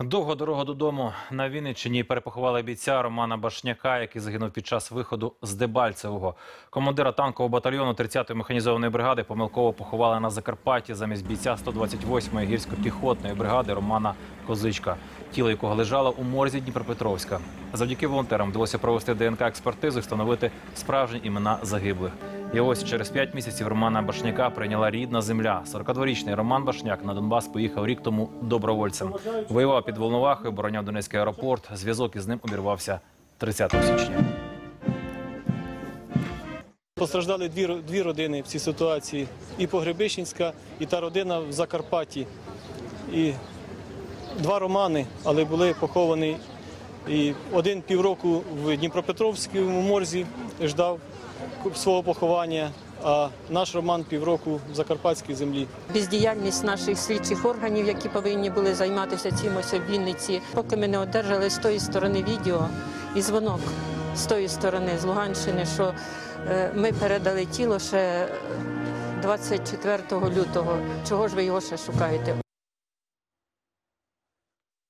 Довга дорога додому на Вінниччині перепоховали бійця Романа Башняка, який загинув під час виходу з Дебальцевого. Командира танкового батальйону 30-ї механізованої бригади помилково поховали на Закарпатті замість бійця 128-ї гірсько-піхотної бригади Романа Козичка, тіло якого лежало у морзі Дніпропетровська. Завдяки волонтерам вдалося провести ДНК-експертизу і встановити справжні імена загиблих. І ось через п'ять місяців Романа Башняка прийняла рідна земля. 42-річний Роман Башняк на Донбас поїхав рік тому добровольцем. Воював під Волновахою, обороняв Донецький аеропорт. Зв'язок із ним обірвався 30 січня. Постраждали дві дві родини в цій ситуації. І Погребищенська, і та родина в Закарпатті. І два романи, але були поховані. І один півроку в Дніпропетровському морзі ждав свого поховання, а наш роман півроку в Закарпатській землі. бездіяльність наших слідчих органів, які повинні були займатися цим ось в Вінниці, поки ми не одержали з тої сторони відео і дзвонок з тої сторони, з Луганщини, що е, ми передали тіло ще 24 лютого. Чого ж ви його ще шукаєте?